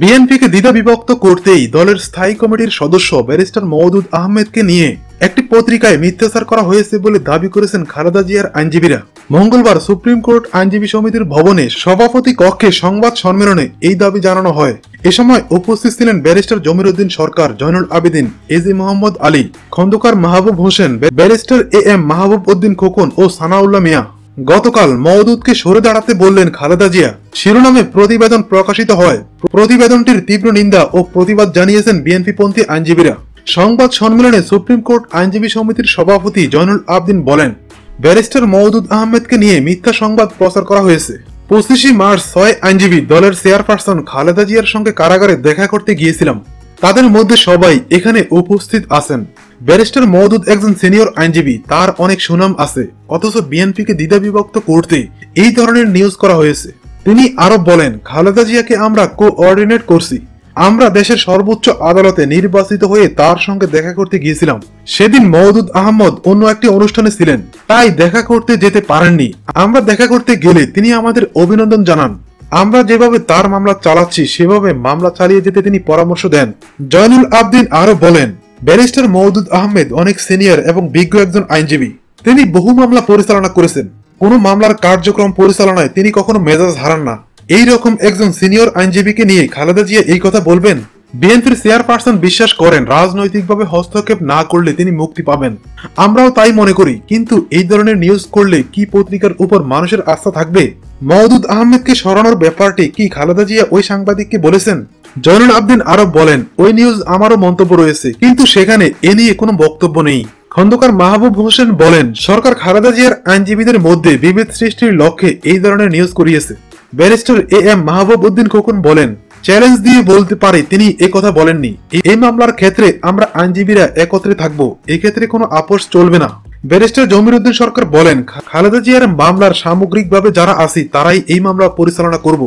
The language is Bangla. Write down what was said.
বিএনপিকে দ্বিধা বিভক্ত করতেই দলের স্থায়ী কমিটির সদস্য ব্যারিস্টার মওদুদ আহমেদকে নিয়ে একটি পত্রিকায় মিথ্যাচার করা হয়েছে বলে দাবি করেছেন খালেদা জিয়ার আইনজীবীরা। মঙ্গলবার সুপ্রিম কোর্ট আইনজীবী সমিতির ভবনে সভাপতি কক্ষে সংবাদ সম্মেলনে এই দাবি জানানো হয়। এ সময় উপস্থিত ছিলেন barrister Jamiruddin Sarkar, Zainul Abedin, AG Mohammad Ali, Khandaker Mahbub Hossain, barrister A M Mahbub Uddin Khokon ও সানাউল্লাহ মিয়া। গতকাল মওদুদকে সরে দাঁড়াতে বললেন খালেদা জিয়া। শিরোনামে প্রতিবেদন প্রকাশিত হয়। প্রতিবেদনটির তীব্র নিন্দা ও প্রতিবাদ জানিয়েছেন বিএনপিপন্থী আইনজীবীরা। সংবাদ সম্মেলনে সুপ্রিম কোর্ট আইনজীবী সমিতির সভাপতি জয়নুল আবদিন বলেন, ব্যারিস্টার মওদুদ আহমেদকে নিয়ে মিথ্যা সংবাদ প্রচার করা হয়েছে। পঁচিশে মার্চ ছয় আইনজীবী দলের চেয়ারপারসন খালেদা জিয়ার সঙ্গে কারাগারে দেখা করতে গিয়েছিলাম। তাদের মধ্যে সবাই এখানে উপস্থিত আছেন। ব্যারিস্টার মওদুদ একজন সিনিয়র আইনজীবী, তার অনেক সুনাম আছে, অথচ বিএনপিকে দ্বিধা বিভক্ত করতে এই ধরনের নিউজ করা হয়েছে। তিনি আরও বলেন, খালেদা জিয়াকে আমরা কোঅর্ডিনেট করছি। আমরা দেশের সর্বোচ্চ আদালতে নির্বাচিত হয়ে তার সঙ্গে দেখা করতে গিয়েছিলাম। সেদিন মওদুদ আহমদ অন্য একটি অনুষ্ঠানে ছিলেন। তাই দেখা করতে যেতে পারেননি। আমরা দেখা করতে গেলে তিনি আমাদের অভিনন্দন জানান। আমরা যেভাবে তার মামলা চালাচ্ছি, সেভাবে মামলা চালিয়ে যেতে তিনি পরামর্শ দেন। জয়নুল আবদিন আরও বলেন ব্যারিস্টার মওদুদ আহমেদ অনেক সিনিয়র এবং বিজ্ঞ একজন আইনজীবী। তিনি বহু মামলা পরিচালনা করেছেন। কোনো মামলার কার্যক্রম পরিচালনায় তিনি কখনো মেজাজ হারান না। এই রকম একজন সিনিয়র আইনজীবীকে নিয়ে খালেদা জিয়া এই কথা বলবেন, বিএনপির চেয়ারপারসন বিশ্বাস করেন রাজনৈতিকভাবে হস্তক্ষেপ না করলে তিনি মুক্তি পাবেন। আমরাও তাই মনে করি, কিন্তু এই ধরনের নিউজ করলে কি পত্রিকার উপর মানুষের আস্থা থাকবে? মওদুদ আহমেদকে সরানোর ব্যাপারটি কি খালেদা জিয়া ওই সাংবাদিককে বলেছেন? জয়নুল আবদিন আরব বলেন, ওই নিউজ আমারও মন্তব্য রয়েছে, কিন্তু সেখানে এ নিয়ে কোনো বক্তব্য নেই। খন্দকার মাহবুব হোসেন বলেন, সরকার খালেদা জিয়ার আইনজীবীদের মধ্যে বিভেদ সৃষ্টির লক্ষ্যে এই ধরনের নিউজ করিয়েছে। Barrister A M Mahbub Uddin Khokon বলেন চ্যালেঞ্জ দিয়ে বলতে পারে, তিনি এ কথা বলেননি। এই মামলার ক্ষেত্রে আমরা আইনজীবীরা একত্রে থাকব, এক্ষেত্রে কোনো আপোষ চলবে না। ব্যারিস্টার জমির উদ্দিন সরকার বলেন খালেদা জিয়ার মামলার সামগ্রিকভাবে যারা আছি, তারাই এই মামলা পরিচালনা করব।